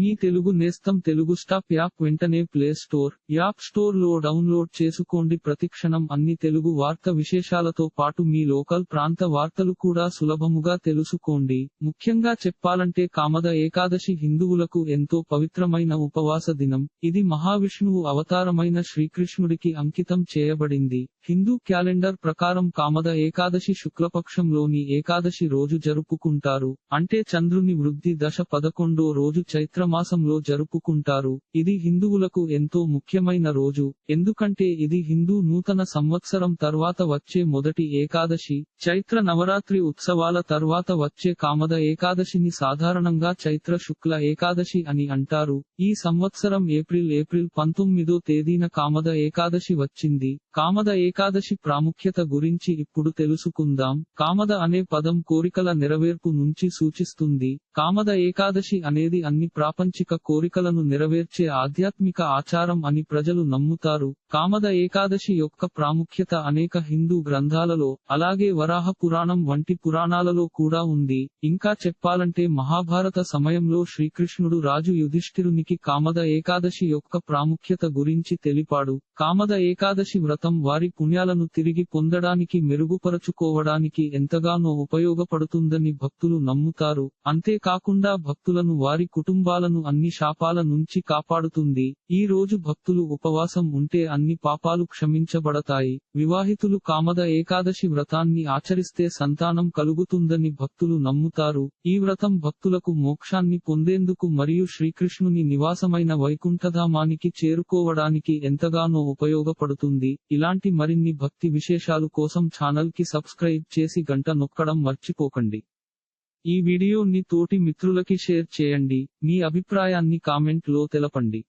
మీ తెలుగు నేస్తం Telugu stop app వెంటనే play store app స్టోర్లో డౌన్లోడ్ చేసుకోండి. ప్రతిక్షణం అన్ని తెలుగు వార్త విశేషాలతో పాటు మీ లోకల్ ప్రాంత వార్తలు కూడా సులభముగా తెలుసుకోండి. ముఖ్యంగా చెప్పాలంటే కామద ఏకాదశి హిందువులకు ఎంతో పవిత్రమైన ఉపవాస దినం. ఇది మహావిష్ణువు అవతారమైన శ్రీకృష్ణుడికి అంకితం చేయబడింది. హిందూ క్యాలెండర్ ప్రకారం కామద ఏకాదశి శుక్లపక్షంలోని ఏకాదశి రోజు జరుపుకుంటారు. అంటే చంద్రుని వృద్ధి దశ పదకొండో రోజు చైత్ర మాసంలో జరుపుకుంటారు. ఇది హిందువులకు ఎంతో ముఖ్యమైన రోజు. ఎందుకంటే ఇది హిందూ నూతన సంవత్సరం తర్వాత వచ్చే మొదటి ఏకాదశి. చైత్ర నవరాత్రి ఉత్సవాల తర్వాత వచ్చే కామద ఏకాదశిని సాధారణంగా చైత్ర శుక్ల ఏకాదశి అని అంటారు. ఈ సంవత్సరం ఏప్రిల్ ఏప్రిల్ పంతొమ్మిదో తేదీన కామద ఏకాదశి వచ్చింది. కామద ఏకాదశి ప్రాముఖ్యత గురించి ఇప్పుడు తెలుసుకుందాం. కామద అనే పదం కోరికల నెరవేర్పు నుంచి సూచిస్తుంది. కామద ఏకాదశి అనేది అన్ని ప్రాపంచిక కోరికలను నెరవేర్చే ఆధ్యాత్మిక ఆచారం అని ప్రజలు నమ్ముతారు. కామద ఏకాదశి యొక్క ప్రాముఖ్యత అనేక హిందూ గ్రంథాలలో అలాగే వరాహ పురాణం వంటి పురాణాలలో కూడా ఉంది. ఇంకా చెప్పాలంటే మహాభారత సమయంలో శ్రీకృష్ణుడు రాజు యుధిష్ఠిరునికి కామద ఏకాదశి యొక్క ప్రాముఖ్యత గురించి తెలిపాడు. కామద ఏకాదశి వ్రతం వారి పుణ్యాలను తిరిగి పొందడానికి మెరుగుపరచుకోవడానికి ఎంతగానో ఉపయోగపడుతుందని భక్తులు నమ్ముతారు. అంతేకాకుండా భక్తులను వారి కుటుంబాలను అన్ని శాపాల నుంచి కాపాడుతుంది. ఈ రోజు భక్తులు ఉపవాసం ఉంటే అన్ని పాపాలు క్షమించబడతాయి. వివాహితులు కామద ఏకాదశి వ్రతాన్ని ఆచరిస్తే సంతానం కలుగుతుందని భక్తులు నమ్ముతారు. ఈ వ్రతం భక్తులకు మోక్షాన్ని పొందేందుకు మరియు శ్రీకృష్ణుని నివాసమైన వైకుంఠధామానికి చేరుకోవడానికి ఎంతగానో ఉపయోగపడుతుంది. ఇలాంటి మరిన్ని భక్తి విశేషాలు కోసం ఛానల్కి సబ్స్క్రైబ్ చేసి గంట నొక్కడం మర్చిపోకండి. ఈ వీడియోని తోటి మిత్రులకి షేర్ చేయండి. మీ అభిప్రాయాన్ని కామెంట్లో తెలపండి.